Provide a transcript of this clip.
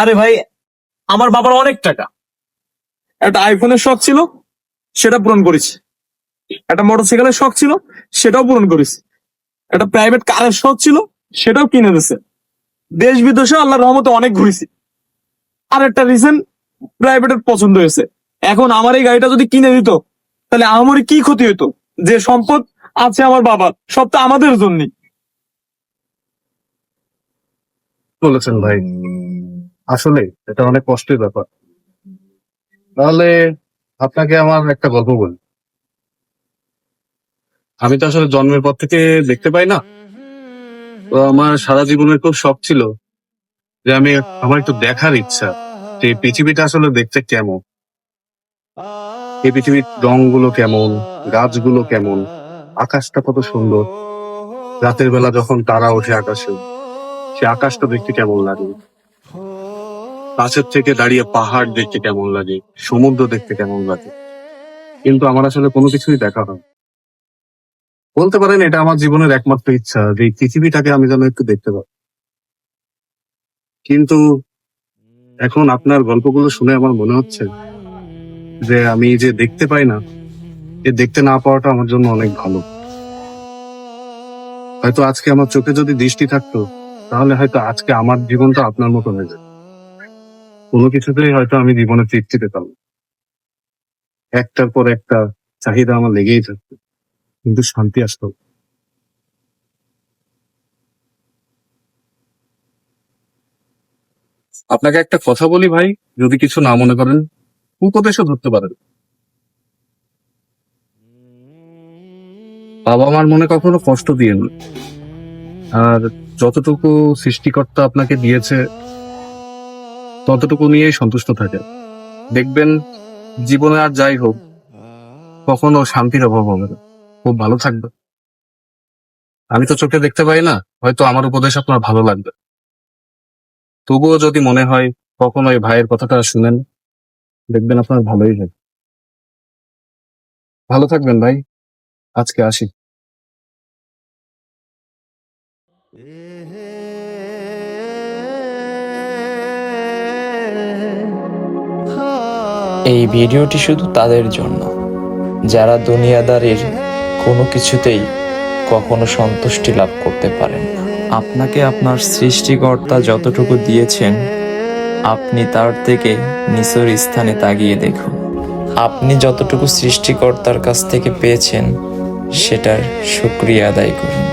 আরে ভাই, আমার বাবার অনেক টাকা। একটা আইফোনের শখ ছিল, সেটা পূরণ করেছি। একটা মোটরসাইকেলের শখ ছিল, সেটাও পূরণ করেছি। একটা প্রাইভেট কারের শখ ছিল, সেটাও কিনে দিছে। দেশ বিদেশে আল্লাহর রহমতে অনেক ঘুরেছি। আর একটা রিসেন প্রাইভেটের পছন্দ হয়েছে। এখন আমার এই গাড়িটা যদি কিনে দিত, তাহলে আমার কি ক্ষতি হতো যে সম্পদ আছে আমার বাবার, সব তো আমাদের জন্যই। বলেছেন ভাই। আসলে এটা অনেক কষ্টের ব্যাপার। তাহলে আপনাকে আমার একটা গল্প বলি। আমি তো আসলে জন্মের পর থেকে দেখতে পাই না। তো আমার সারা জীবনের খুব শখ ছিল যে আমি আমার একটু দেখার ইচ্ছা যে পৃথিবীটা আসলে দেখতে কেমন। এই পৃথিবীর রংগুলো কেমন, গাছগুলো কেমন, আকাশটা কত সুন্দর। রাতের বেলা যখন তারা ওঠে আকাশে, সে আকাশটা দেখতে কেমন লাগে? কাছের থেকে দাঁড়িয়ে পাহাড় দেখতে কেমন লাগে, সমুদ্র দেখতে কেমন লাগে? কিন্তু আমার আসলে কোনো কিছুই দেখা হয় বলতে পারেন এটা আমার জীবনের একমাত্র ইচ্ছা যে পৃথিবীটাকে আমি যেন একটু দেখতে পাই কিন্তু এখন আপনার গল্পগুলো শুনে আমার মনে হচ্ছে যে আমি যে দেখতে পাই না এ দেখতে না পাওয়াটা আমার জন্য অনেক ভালো। হয়তো আজকে আমার চোখে যদি দৃষ্টি থাকতো, তাহলে হয়তো আজকে আমার জীবনটা আপনার মতো হয়ে যেত। কোনো কিছুতেই হয়তো আমি জীবনে তৃপ্তি পেতাম একটার পর একটা চাহিদা আমার লেগেই থাকতো, কিন্তু শান্তি আসতো আপনাকে একটা কথা বলি ভাই, যদি কিছু না মনে করেন, উপদেশও ধরতে পারেন। বাবা মার মনে কখনো কষ্ট দিয়ে না। আর যতটুকু সৃষ্টিকর্তা আপনাকে দিয়েছে ততটুকু নিয়েই সন্তুষ্ট থাকে। দেখবেন জীবনে আর যাই হোক, কখনো শান্তির অভাব হবে না। খুব ভালো থাকবে। আমি তো চোখে দেখতে পাই না, হয়তো আমার উপদেশ আপনার ভালো লাগবে। তবুও যদি মনে হয় কখনো এই ভাইয়ের কথাটা শুনেন, দেখবেন আপনার ভালোই হবে। ভালো থাকবেন ভাই। আজকে আসি। এই ভিডিওটি শুধু তাদের জন্য। যারা দুনিয়াদারির কোনো কিছুতেই কখনো সন্তুষ্টি লাভ করতে পারেন আপনাকে আপনার সৃষ্টিকর্তা যতটুকু দিয়েছেন, আপনি তার থেকে নিচের স্থানে তাগিয়ে দেখুন। আপনি যতটুকু সৃষ্টিকর্তার কাছ থেকে পেয়েছেন, সেটার শুক্রিয়া আদায় করুন।